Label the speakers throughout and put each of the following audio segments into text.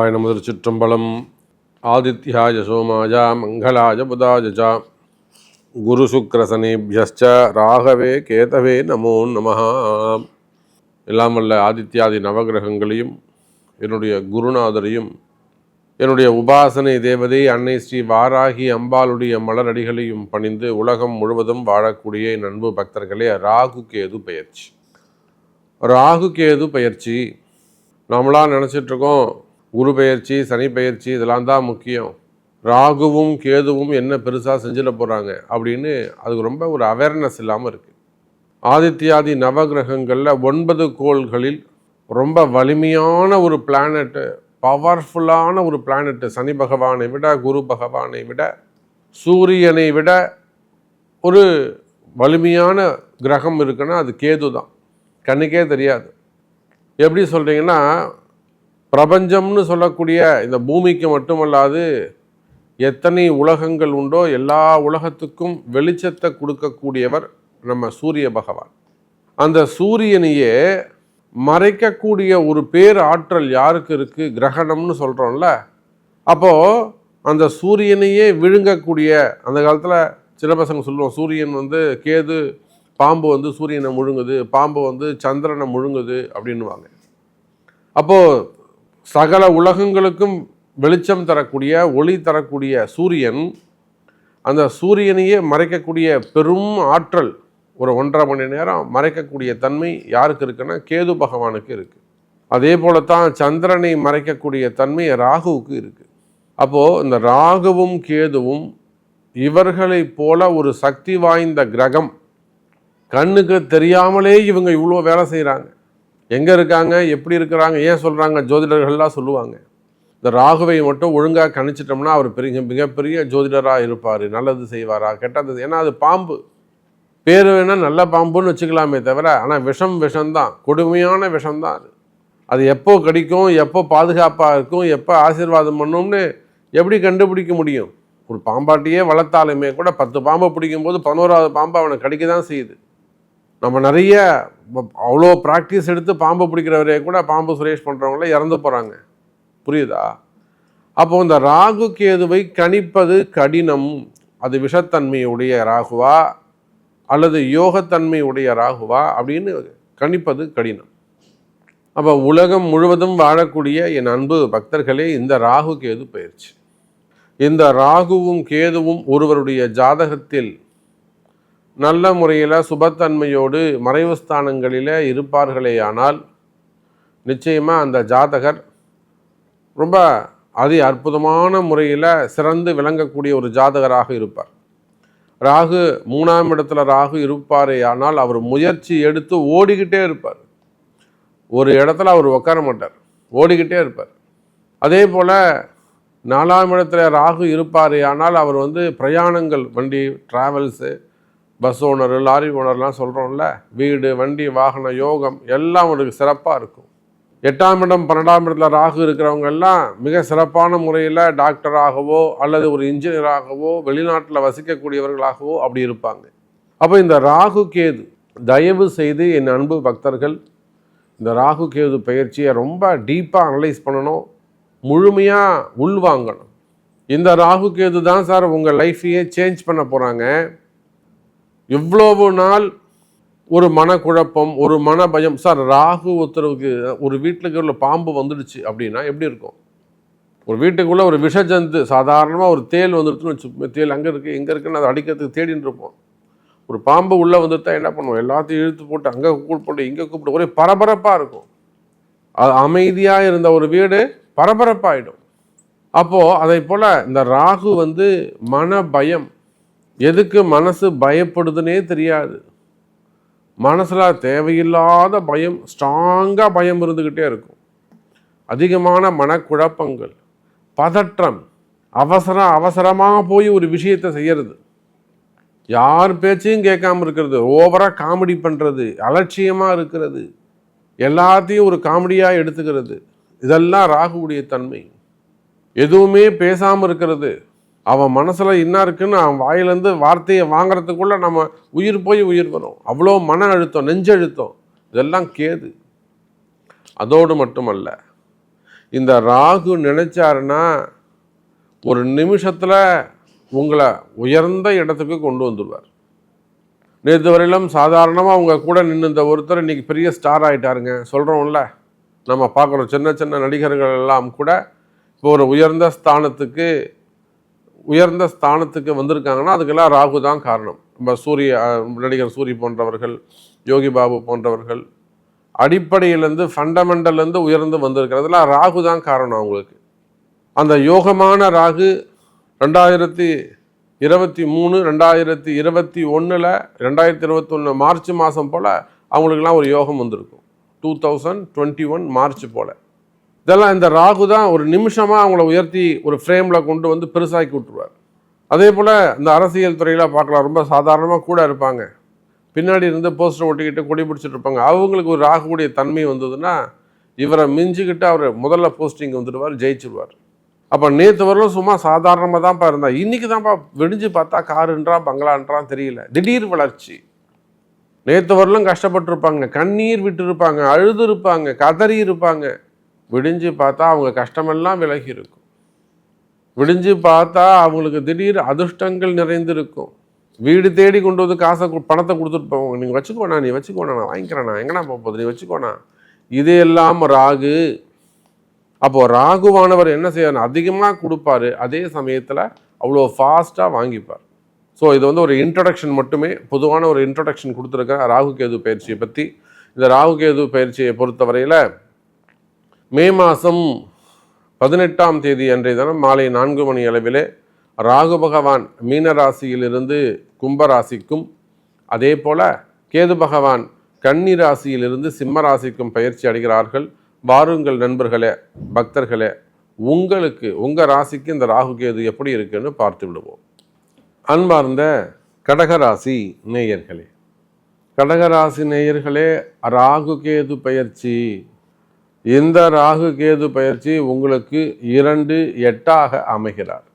Speaker 1: சிவாய நமது சிற்றம்பலம் ஆதித்யாய சோமாய மங்களாய புதாய ச. குரு சுக்ரசனேபியஸ்ச ராகவே கேதவே நமோ நம எல்லாம் வல்ல ஆதித்யாதி நவகிரகங்களையும் என்னுடைய குருநாதரையும் என்னுடைய உபாசனை தேவதை அன்னை ஸ்ரீ வாராகி அம்பாளுடைய மலரடிகளையும் பணிந்து உலகம் முழுவதும் வாழக்கூடிய என் அன்பு பக்தர்களே ராகு கேது பயிற்சி ராகு கேது பயிற்சி நம்மளாக நினச்சிட்ருக்கோம் குரு பெயர்ச்சி சனி பெயர்ச்சி இதெல்லாம் தான் முக்கியம். ராகுவும் கேதுவும் என்ன பெருசாக செஞ்சிட போகிறாங்க அப்படின்னு அதுக்கு ரொம்ப ஒரு அவேர்னஸ் இல்லாமல் இருக்குது ஆதித்யாதி நவகிரகங்களில் ஒன்பது கோள்களில் ரொம்ப வலிமையான ஒரு பிளானட்டு பவர்ஃபுல்லான ஒரு பிளானட்டு சனி பகவானை விட குரு பகவானை விட சூரியனை விட ஒரு வலிமையான கிரகம் இருக்குன்னா அது கேது தான் கண்ணுக்கே தெரியாது. எப்படி சொல்கிறீங்கன்னா பிரபஞ்சம்னு சொல்லக்கூடிய இந்த பூமிக்கு மட்டுமல்லாது எத்தனை உலகங்கள் உண்டோ எல்லா உலகத்துக்கும் வெளிச்சத்தை கொடுக்கக்கூடியவர் நம்ம சூரிய பகவான். அந்த சூரியனையே மறைக்கக்கூடிய ஒரு பேர் ஆற்றல் யாருக்கு இருக்குது கிரகணம்னு சொல்கிறோம்ல அப்போது அந்த சூரியனையே விழுங்கக்கூடிய அந்த காலத்தில் சில பசங்க சொல்லுவோம் சூரியன் வந்து கேது பாம்பு வந்து சூரியனை முழுங்குது பாம்பு வந்து சந்திரனை முழுங்குது அப்படின்வாங்க அப்போது சகல உலகங்களுக்கும் வெளிச்சம் தரக்கூடிய ஒளி தரக்கூடிய சூரியன் அந்த சூரியனையே மறைக்கக்கூடிய பெரும் ஆற்றல் ஒரு ஒன்றரை மணி நேரம் மறைக்கக்கூடிய தன்மை யாருக்கு இருக்குன்னா கேது பகவானுக்கு இருக்குது அதே போல தான் சந்திரனை மறைக்கக்கூடிய தன்மை ராகுவுக்கு இருக்குது அப்போது இந்த ராகுவும் கேதுவும் இவர்களைப் போல ஒரு சக்தி வாய்ந்த கிரகம். கண்ணுக்கு தெரியாமலே இவங்க இவ்வளோ வேலை செய்கிறாங்க எங்கே இருக்காங்க எப்படி இருக்கிறாங்க ஏன் சொல்கிறாங்க ஜோதிடர்கள்லாம் சொல்லுவாங்க. இந்த ராகுவை மட்டும் ஒழுங்காக கணிச்சிட்டோம்னா அவர் பெரிய மிகப்பெரிய ஜோதிடராக இருப்பார் நல்லது செய்வாரா கெட்டது ஏன்னா அது பாம்பு. பேர் வேணால் நல்ல பாம்புன்னு வச்சுக்கலாமே தவிர ஆனால் விஷம் விஷம்தான் கொடுமையான விஷம்தான் அது. அது எப்போ கடிக்கும் எப்போ பாதுகாப்பாக இருக்கும் எப்போ ஆசீர்வாதம் பண்ணும்னு எப்படி கண்டுபிடிக்க முடியும்? ஒரு பாம்பாட்டியே வளர்த்தாலுமே கூட பத்து பாம்பை பிடிக்கும்போது பதினோராவது பாம்பு அவனை கடிக்க தான் செய்யுது. நம்ம நிறைய அவ்வளோ ப்ராக்டிஸ் எடுத்து பாம்பு பிடிக்கிறவரே கூட பாம்பு சுரேஷ் பண்ணுறவங்கள இறந்து போகிறாங்க புரியுதா? அப்போ இந்த ராகு கேதுவை கணிப்பது கடினம். அது விஷத்தன்மையுடைய ராகுவா? அல்லது யோகத்தன்மையுடைய ராகுவா? அப்படின்னு கணிப்பது கடினம். அப்போ உலகம் முழுவதும் வாழக்கூடிய என் அன்பு பக்தர்களே இந்த ராகு கேது பயிற்சி. இந்த ராகுவும் கேதுவும் ஒருவருடைய ஜாதகத்தில் நல்ல முறையில் சுபத்தன்மையோடு மறைவு ஸ்தானங்களில் இருப்பார்களேயானால் நிச்சயமாக அந்த ஜாதகர் ரொம்ப அதி அற்புதமான முறையில் சிறந்து விளங்கக்கூடிய ஒரு ஜாதகராக இருப்பார். ராகு மூணாம் இடத்துல ராகு இருப்பாரே ஆனால் அவர் முயற்சி எடுத்து ஓடிக்கிட்டே இருப்பார். ஒரு இடத்துல அவர் உட்கார மாட்டார் ஓடிக்கிட்டே இருப்பார். அதே போல் நாலாம் இடத்துல ராகு இருப்பாரே ஆனால் அவர் வந்து பிரயாணங்கள் வண்டி ட்ராவல்ஸு பஸ் ஓனர் லாரி ஓனர்லாம் சொல்கிறோம்ல வீடு வண்டி வாகன யோகம் எல்லாம் உங்களுக்கு சிறப்பாக இருக்கும். எட்டாம் இடம் பன்னெண்டாம் இடத்துல ராகு இருக்கிறவங்க எல்லாம் மிக சிறப்பான முறையில் டாக்டராகவோ அல்லது ஒரு இன்ஜினியராகவோ வெளிநாட்டில் வசிக்கக்கூடியவர்களாகவோ அப்படி இருப்பாங்க. அப்போ இந்த ராகு கேது தயவு செய்து என் அன்பு பக்தர்கள் இந்த ராகு கேது பயிற்சியை ரொம்ப டீப்பாக அனலைஸ் பண்ணணும். முழுமையாக உள்வாங்கணும். இந்த ராகு கேது தான் சார் உங்கள் லைஃப்பையே சேஞ்ச் பண்ண போகிறாங்க இவ்வளவு நாள் ஒரு மனக்குழப்பம் ஒரு மன பயம் சார் ராகு ஒருத்தருக்கு ஒரு வீட்டுக்கு உள்ள பாம்பு வந்துடுச்சு அப்படின்னா எப்படி இருக்கும்? ஒரு வீட்டுக்குள்ளே ஒரு விஷஜந்து சாதாரணமாக ஒரு தேல் வந்துடுச்சுன்னு வச்சு தேல் அங்கே இருக்குது எங்கே இருக்குன்னு அதை அடிக்கிறதுக்கு தேடின்னு இருப்போம். ஒரு பாம்பு உள்ளே வந்துட்டா என்ன பண்ணுவோம்? எல்லாத்தையும் இழுத்து போட்டு அங்கே கூப்பிட்டு இங்கே கூப்பிட்டு ஒரே பரபரப்பாக இருக்கும். அது அமைதியாக இருந்த ஒரு வீடு பரபரப்பாகிடும் அப்போது அதை போல் இந்த ராகு வந்து மன பயம் எதுக்கு மனசு பயப்படுதுன்னே தெரியாது. மனசில் தேவையில்லாத பயம் ஸ்ட்ராங்காக பயம் இருந்துக்கிட்டே இருக்கும். அதிகமான மனக்குழப்பங்கள் பதற்றம் அவசரம் அவசரமாக போய் ஒரு விஷயத்தை செய்யறது. யார் பேச்சையும் கேட்காம இருக்கிறது ஓவராக காமெடி பண்ணுறது அலட்சியமாக இருக்கிறது எல்லாத்தையும் ஒரு காமெடியாக எடுத்துக்கிறது. இதெல்லாம் ராகுவுடைய தன்மை. எதுவுமே பேசாமல் இருக்கிறது. அவன் மனசில் என்ன இருக்குன்னு அவன் வாயிலேருந்து வார்த்தையை வாங்குறதுக்குள்ளே நம்ம உயிர் போய் உயிர் வரும். அவ்வளோ மன அழுத்தம் நெஞ்சழுத்தம் இதெல்லாம் கேது. அதோடு மட்டுமல்ல இந்த ராகு நினைச்சாருன்னா ஒரு நிமிஷத்தில் உங்களை உயர்ந்த இடத்துக்கு கொண்டு வந்துடுவார். நேற்று வரையிலும் சாதாரணமாக அவங்க கூட நின்று இந்த ஒருத்தர் இன்னைக்கு பெரிய ஸ்டார் ஆகிட்டாருங்க சொல்கிறோம்ல நம்ம பார்க்குறோம் சின்ன சின்ன நடிகர்கள் எல்லாம் கூட இப்போ ஒரு உயர்ந்த ஸ்தானத்துக்கு உயர்ந்த ஸ்தானத்துக்கு வந்திருக்காங்கன்னா அதுக்கெல்லாம் ராகு தான் காரணம். நம்ம சூரிய நடிகர் சூரி போன்றவர்கள் யோகி பாபு போன்றவர்கள் அடிப்படையிலேருந்து ஃபண்டமெண்டல்லேருந்து உயர்ந்து வந்திருக்கிறதுல ராகு தான் காரணம் அவங்களுக்கு. அந்த யோகமான ராகு ரெண்டாயிரத்தி இருபத்தி மூணு ரெண்டாயிரத்தி இருபத்தி ஒன்றில் ரெண்டாயிரத்தி இருபத்தொன்று மார்ச் மாதம் போல் அவங்களுக்கெல்லாம் ஒரு யோகம் வந்திருக்கும். Two thousand twenty one March போல். இதெல்லாம் இந்த ராகு தான் ஒரு நிமிஷமாக அவங்கள உயர்த்தி ஒரு ஃப்ரேமில் கொண்டு வந்து பெருசாக்கி விட்டுருவார். அதே போல் இந்த அரசியல் துறையில் பார்க்கலாம் ரொம்ப சாதாரணமாக கூட இருப்பாங்க. பின்னாடி இருந்து போஸ்டர் ஒட்டிக்கிட்டு கொடி பிடிச்சிட்டு இருப்பாங்க. அவங்களுக்கு ஒரு ராகுடைய தன்மை வந்ததுன்னா இவரை மிஞ்சிக்கிட்டு அவர் முதல்ல போஸ்டிங் வந்துடுவார் ஜெயிச்சிருவார். அப்போ நேற்று வரலும் சும்மா சாதாரணமாக தான்ப்பா இருந்தா இன்றைக்கி தான்ப்பா விடிஞ்சு பார்த்தா காருன்றா பங்களான்றான் தெரியல. திடீர் வளர்ச்சி. நேற்று வரலும் கஷ்டப்பட்டிருப்பாங்க. கண்ணீர் விட்டுருப்பாங்க அழுது இருப்பாங்க கதறி இருப்பாங்க விடிஞ்சு பார்த்தா அவங்க கஷ்டமெல்லாம் விலகி இருக்கும் விடிஞ்சு பார்த்தா அவங்களுக்கு திடீர் அதிர்ஷ்டங்கள் நிறைந்திருக்கும். வீடு தேடி கொண்டு வந்து காசை பணத்தை கொடுத்துட்டு போவாங்க. நீங்கள் வச்சுக்கோண்ணா நீ வச்சுக்கோண்ணா நான் வாங்கிக்கிறேண்ணா எங்கண்ணா போக போகுது? நீ வச்சுக்கோண்ணா. இது எல்லாம் ராகு அப்போது ராகுவானவர் என்ன செய்யணும் அதிகமாக கொடுப்பாரு. அதே சமயத்தில் அவ்வளோ ஃபாஸ்ட்டாக வாங்கிப்பார். ஸோ இது வந்து ஒரு இன்ட்ரடக்ஷன் மட்டுமே. பொதுவான ஒரு இன்ட்ரடக்ஷன் கொடுத்துருக்கேன் ராகு கேது பயிற்சியை பற்றி இந்த ராகு கேது பயிற்சியை பொறுத்தவரையில் மே மாதம் பதினெட்டாம் தேதி அன்றைய தினம் மாலை நான்கு மணி அளவிலே ராகு பகவான் மீன ராசியிலிருந்து அதே போல கேது பகவான் கன்னி ராசியிலிருந்து சிம்ம ராசிக்கும் பயிற்சி அடைகிறார்கள். வாருங்கள் நண்பர்களே பக்தர்களே உங்களுக்கு உங்கள் ராசிக்கு இந்த ராகு கேது எப்படி இருக்குன்னு பார்த்து விடுவோம். அன்பார்ந்த கடகராசி நேயர்களே கடகராசி நேயர்களே ராகு கேது பயிற்சி இந்த ராகு கேது பயிற்சி உங்களுக்கு இரண்டு எட்டாக அமைகிறார்.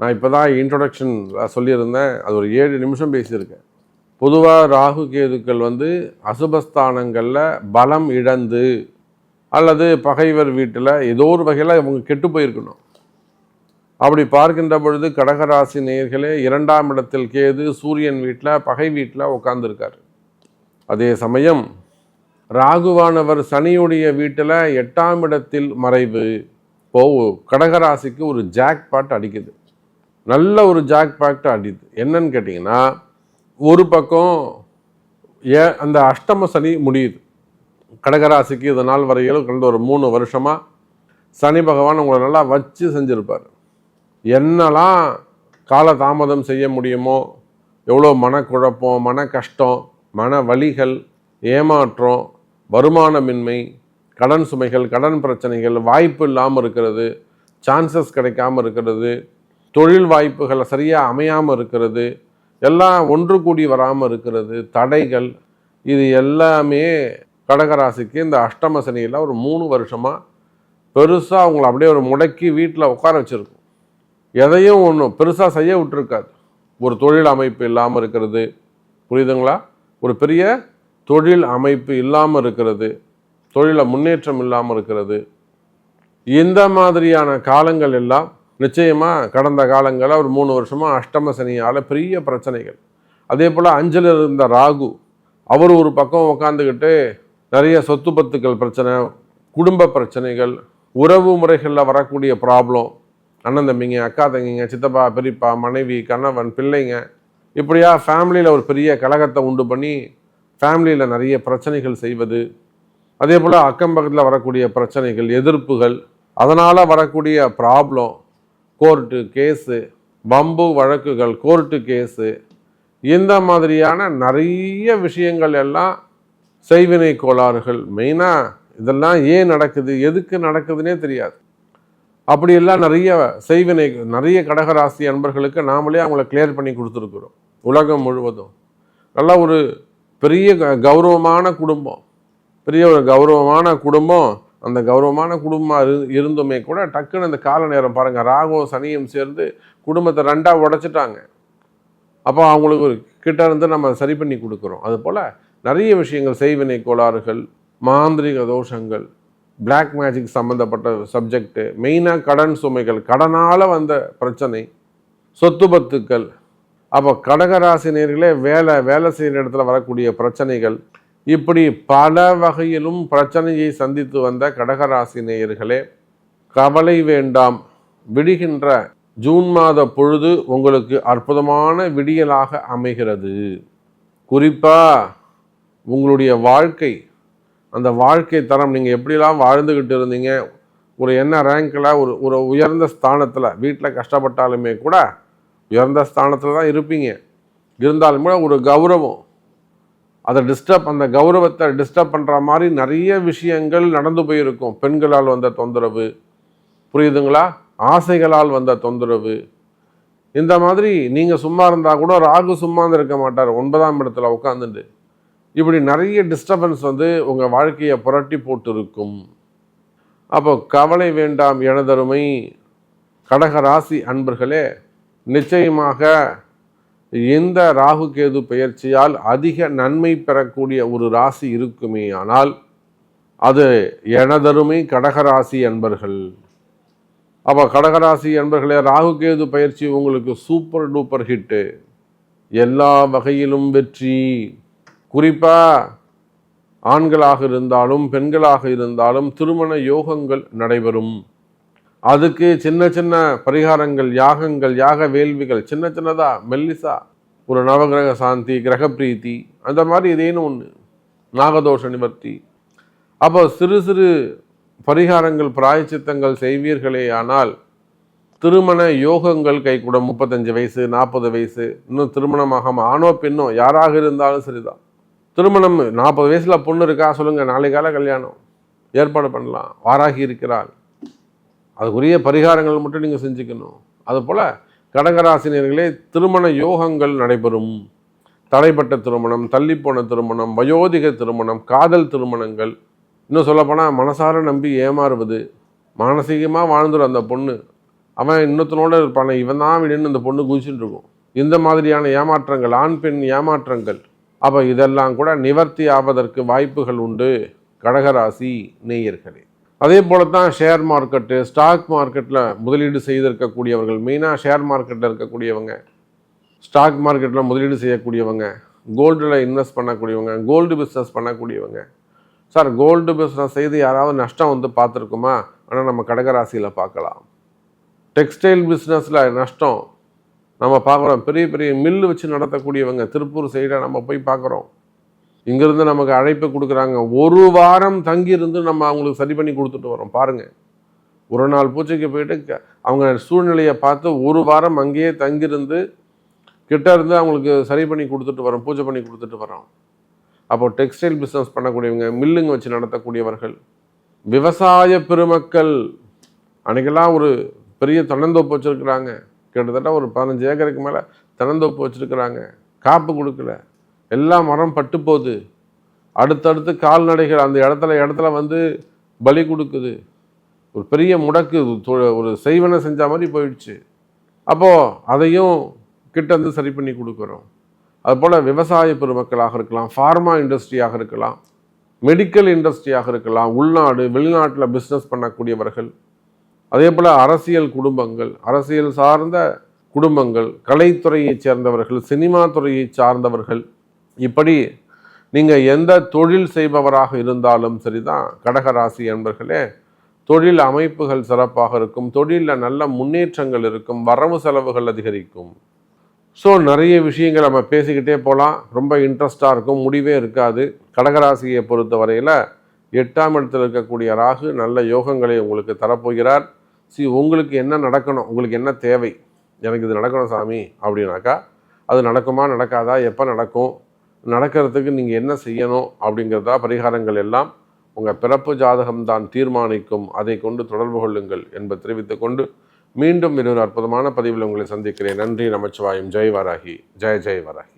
Speaker 1: நான் இப்போ தான் இன்ட்ரொடக்ஷன் சொல்லியிருந்தேன் அது ஒரு ஏழு நிமிஷம் பேசியிருக்கேன். பொதுவாக ராகு கேதுக்கள் வந்து அசுபஸ்தானங்களில் பலம் இழந்து அல்லது பகைவர் வீட்டில் ஏதோ ஒரு வகையில் இவங்க கெட்டு போயிருக்கணும். அப்படி பார்க்கின்ற பொழுது கடகராசி நேர்களே இரண்டாம் இடத்தில் கேது சூரியன் வீட்டில் பகை வீட்டில் உட்காந்துருக்காரு அதே சமயம் ராகுவானவர் சனியுடைய வீட்டில் எட்டாம் இடத்தில் மறைவு. இப்போ கடகராசிக்கு ஒரு ஜாக் பாட் அடிக்குது. நல்ல ஒரு ஜாக் பாட் அடிக்குது. என்னன்னு கேட்டிங்கன்னா ஒரு பக்கம் ஏ அந்த அஷ்டம சனி முடியுது. கடகராசிக்கு இது நாள் வரையிலும் கடந்த ஒரு மூணு வருஷமாக சனி பகவான் உங்களை நல்லா வச்சு செஞ்சுருப்பார். என்னெல்லாம் கால தாமதம் செய்ய முடியுமோ எவ்வளோ மனக்குழப்பம் மன கஷ்டம் மன வலிகள் ஏமாற்றம் வருமானமின்மை கடன் சுமைகள் கடன் பிரச்சனைகள் வாய்ப்பு இல்லாமல் இருக்கிறது சான்சஸ் கிடைக்காம இருக்கிறது தொழில் வாய்ப்புகள் சரியாக அமையாமல் இருக்கிறது எல்லாம் ஒன்று கூடி வராமல் இருக்கிறது தடைகள் இது எல்லாமே கடகராசிக்கு இந்த அஷ்டம சனியில் ஒரு மூணு வருஷமாக பெருசாக அவங்கள அப்படியே ஒரு முடக்கி வீட்டில் உட்கார வச்சுருக்கும். எதையும் ஒன்றும் பெருசாக செய்ய விட்டுருக்காது. ஒரு தொழில் அமைப்பு இல்லாமல் இருக்கிறது. புரியுதுங்களா? ஒரு பெரிய தொழில் அமைப்பு இல்லாமல் இருக்கிறது தொழிலில் முன்னேற்றம் இல்லாமல் இருக்கிறது. இந்த மாதிரியான காலங்கள் எல்லாம் நிச்சயமாக கடந்த காலங்களில் ஒரு மூணு வருஷமாக அஷ்டம சனியால் பெரிய பிரச்சனைகள். அதே போல் அஞ்சலில் இருந்த ராகு அவர் ஒரு பக்கம் உக்காந்துக்கிட்டு நிறைய சொத்து பத்துக்கள் பிரச்சனை குடும்ப பிரச்சனைகள் உறவு முறைகளில் வரக்கூடிய ப்ராப்ளம் அண்ணன் தம்பிங்க அக்கா தங்கிங்க சித்தப்பா பெரியப்பா மனைவி கணவன் பிள்ளைங்க இப்படியா ஃபேமிலியில் ஒரு பெரிய கழகத்தை உண்டு பண்ணி ஃபேமிலியில் நிறைய பிரச்சனைகள் செய்வது அதே போல் அக்கம் பக்கத்தில் வரக்கூடிய பிரச்சனைகள் எதிர்ப்புகள் அதனால் வரக்கூடிய ப்ராப்ளம் கோர்ட்டு கேஸு பம்பு வழக்குகள் கோர்ட்டு கேஸு இந்த மாதிரியான நிறைய விஷயங்கள் எல்லாம் செய்வினை கோளாறுகள். மெயினாக இதெல்லாம் ஏன் நடக்குது எதுக்கு நடக்குதுன்னே தெரியாது. அப்படியெல்லாம் நிறைய செய்வினை நிறைய கடகராசி அன்பர்களுக்கு நாமளே அவங்கள கிளியர் பண்ணி கொடுத்துருக்குறோம். உலகம் முழுவதும். நல்லா ஒரு பெரிய க- கௌரவமான குடும்பம். பெரிய ஒரு கௌரவமான குடும்பம். அந்த கௌரவமான குடும்பமாக இரு இருந்துமே கூட டக்குன்னு அந்த கால நேரம் பாருங்கள் ராகவும் சனியும் சேர்ந்து குடும்பத்தை ரெண்டாக உடச்சிட்டாங்க. அப்போ அவங்களுக்கு ஒரு கிட்ட இருந்து நம்ம சரி பண்ணி கொடுக்குறோம். அதுபோல் நிறைய விஷயங்கள் செய்வினை கோளாறுகள் மாந்திரிக தோஷங்கள் பிளாக் மேஜிக் சம்மந்தப்பட்ட சப்ஜெக்டு மெயினாக கடன் சுமைகள் கடனால் வந்த பிரச்சனை சொத்து பத்துக்கள் அப்போ கடகராசினியர்களே வேலை வேலை செய்கிற இடத்துல வரக்கூடிய பிரச்சனைகள் இப்படி பல வகையிலும் பிரச்சனையை சந்தித்து வந்த கடகராசி நேயர்களே கவலை வேண்டாம். விடுகின்ற ஜூன் மாத பொழுது உங்களுக்கு அற்புதமான விடியலாக அமைகிறது. குறிப்பாக உங்களுடைய வாழ்க்கை அந்த வாழ்க்கை தரம் நீங்கள் எப்படிலாம் வாழ்ந்துக்கிட்டு இருந்தீங்க ஒரு என்ன ரேங்கில் ஒரு ஒரு உயர்ந்த ஸ்தானத்தில் வீட்டில் கஷ்டப்பட்டாலுமே கூட உயர்ந்த ஸ்தானத்தில் தான் இருப்பீங்க. இருந்தாலும் கூட ஒரு கௌரவம். அதை டிஸ்டர்ப் அந்த கௌரவத்தை டிஸ்டர்ப் பண்ணுற மாதிரி நிறைய விஷயங்கள் நடந்து போயிருக்கும். பெண்களால் வந்த தொந்தரவு. புரியுதுங்களா? ஆசைகளால் வந்த தொந்தரவு. இந்த மாதிரி நீங்கள் சும்மா இருந்தால் கூட ராகு சும்மா இருக்க மாட்டார். ஒன்பதாம் இடத்துல உட்காந்துட்டு இப்படி நிறைய டிஸ்டர்பன்ஸ் வந்து உங்கள் வாழ்க்கையை புரட்டி போட்டிருக்கும். அப்போ கவலை வேண்டாம் எனதருமை கடக ராசி அன்பர்களே நிச்சயமாக எந்த ராகு கேது பெயர்ச்சியால் அதிக நன்மை பெறக்கூடிய ஒரு ராசி இருக்குமே ஆனால் அது எனதருமை கடகராசி அன்பர்கள். அப்போ கடகராசி அன்பர்களே ராகு கேது பயிற்சி உங்களுக்கு சூப்பர் டூப்பர் ஹிட்டு எல்லா வகையிலும் வெற்றி. குறிப்பாக ஆண்களாக இருந்தாலும் பெண்களாக இருந்தாலும் திருமண யோகங்கள் நடைபெறும். அதுக்கு சின்ன சின்ன பரிகாரங்கள் யாகங்கள் யாக வேள்விகள் சின்ன சின்னதாக மெல்லிசா ஒரு நவகிரக சாந்தி கிரக பிரீத்தி அந்த மாதிரி இதேன்னு ஒன்று நாகதோஷ நிவர்த்தி. அப்போ சிறு சிறு பரிகாரங்கள் பிராயச்சித்தங்கள் செய்வீர்களே ஆனால் திருமண யோகங்கள் கூட முப்பத்தஞ்சு வயசு நாற்பது வயசு இன்னும் திருமணமாக ஆணோ பெண்ணோ யாராக இருந்தாலும் சரிதான். திருமணம் நாற்பது வயசில் பொண்ணு இருக்கா? சொல்லுங்கள் நாளை கால கல்யாணம். ஏற்பாடு பண்ணலாம். வாராகி இருக்கிறாள். அதுக்குரிய பரிகாரங்கள் மட்டும் நீங்கள் செஞ்சுக்கணும். அதுபோல் கடகராசினியர்களே திருமண யோகங்கள் நடைபெறும். தடைப்பட்ட திருமணம் தள்ளிப்போன திருமணம் வயோதிக திருமணம் காதல் திருமணங்கள். இன்னும் சொல்லப்போனால் மனசார நம்பி ஏமாறுவது. மானசீகமாக வாழ்ந்துடும் அந்த பொண்ணு. அவன் இன்னொத்தனோடு இருப்பானே இவன் தான் விடுன்னு அந்த பொண்ணு குதிச்சுட்டு இருக்கும் இந்த மாதிரியான ஏமாற்றங்கள் ஆண் பெண் ஏமாற்றங்கள். அப்போ இதெல்லாம் கூட நிவர்த்தி ஆவதற்கு வாய்ப்புகள் உண்டு. கடகராசி நேயர்களே. அதே போல தான் ஷேர் மார்க்கெட்டு ஸ்டாக் மார்க்கெட்டில் முதலீடு செய்திருக்கக்கூடியவர்கள் மெயினாக ஷேர் மார்க்கெட்டில் இருக்கக்கூடியவங்க ஸ்டாக் மார்க்கெட்டில் முதலீடு செய்யக்கூடியவங்க கோல்டில் இன்வெஸ்ட் பண்ணக்கூடியவங்க கோல்டு பிஸ்னஸ் பண்ணக்கூடியவங்க. சார் கோல்டு பிஸ்னஸ் செய்து யாராவது நஷ்டம் வந்து பார்த்துருக்குமா? ஆனால் நம்ம கடகராசியில் பார்க்கலாம். டெக்ஸ்டைல் பிஸ்னஸில் நஷ்டம். நம்ம பார்க்குறோம் பெரிய பெரிய மில்லு வச்சு நடத்தக்கூடியவங்க திருப்பூர் சைடாக நம்ம போய் பார்க்குறோம். இங்கேருந்து நமக்கு அழைப்பு கொடுக்குறாங்க. ஒரு வாரம் தங்கியிருந்து நம்ம அவங்களுக்கு சரி பண்ணி கொடுத்துட்டு வரோம். பாருங்கள் ஒரு நாள் பூஜைக்கு போயிட்டு அவங்க சூழ்நிலையை பார்த்து ஒரு வாரம் அங்கேயே தங்கியிருந்து கிட்ட இருந்து அவங்களுக்கு சரி பண்ணி கொடுத்துட்டு வரோம். பூஜை பண்ணி கொடுத்துட்டு வரோம். அப்போ டெக்ஸ்டைல் பிஸ்னஸ் பண்ணக்கூடியவங்க மில்லுங்க வச்சு நடத்தக்கூடியவர்கள் விவசாய பெருமக்கள் அன்றைக்கெல்லாம் ஒரு பெரிய தன்னந்தோப்பு வச்சுருக்குறாங்க. கிட்டத்தட்ட ஒரு பதினஞ்சு ஏக்கருக்கு மேலே தன்னந்தோப்பு வச்சுருக்குறாங்க. காப்பு கொடுக்கல. எல்லா மரம் பட்டு போகுது. அடுத்தடுத்து கால்நடைகள் அந்த இடத்துல இடத்துல வந்து பலி கொடுக்குது. ஒரு பெரிய முடக்கு ஒரு செய்வனை செஞ்ச மாதிரி போயிடுச்சு. அப்போது அதையும் கிட்ட வந்து சரி பண்ணி கொடுக்குறோம். அதுபோல் விவசாய பெருமக்களாக இருக்கலாம் ஃபார்மா இண்டஸ்ட்ரியாக இருக்கலாம் மெடிக்கல் இண்டஸ்ட்ரியாக இருக்கலாம் உள்நாடு வெளிநாட்டில் பிஸ்னஸ் பண்ணக்கூடியவர்கள் அதே போல் அரசியல் குடும்பங்கள் அரசியல் சார்ந்த குடும்பங்கள் கலைத்துறையைச் சேர்ந்தவர்கள் சினிமா துறையை சார்ந்தவர்கள் இப்படி நீங்கள் எந்த தொழில் செய்பவராக இருந்தாலும் சரிதான். கடகராசி என்பர்களே தொழில் அமைப்புகள் சிறப்பாக இருக்கும் தொழிலில் நல்ல முன்னேற்றங்கள் இருக்கும் வரவு செலவுகள் அதிகரிக்கும். ஸோ நிறைய விஷயங்கள் நம்ம பேசிக்கிட்டே போகலாம் ரொம்ப இன்ட்ரெஸ்டாக இருக்கும் முடிவே இருக்காது. கடகராசியை பொறுத்த வரையில் எட்டாம் இடத்தில் இருக்கக்கூடிய ராகு நல்ல யோகங்களை உங்களுக்கு தரப்போகிறார். சி உங்களுக்கு என்ன நடக்கணும் உங்களுக்கு என்ன தேவை? எனக்கு இது நடக்கணும் சாமி அப்படின்னாக்கா அது நடக்குமா நடக்காதா எப்போ நடக்கும்? நடக்கிறதுக்கு நீங்கள் என்ன செய்யணும் அப்படிங்கிறதா பரிகாரங்கள் எல்லாம் உங்கள் பிறப்பு ஜாதகம் தான் தீர்மானிக்கும். அதை கொண்டு தொடர்பு கொள்ளுங்கள் என்பதை தெரிவித்துக் கொண்டு மீண்டும் இன்னொரு அற்புதமான பதிவில் உங்களை சந்திக்கிறேன். நன்றி நமச்சிவாயம். ஜெய் வராகி ஜெய ஜெய் வராகி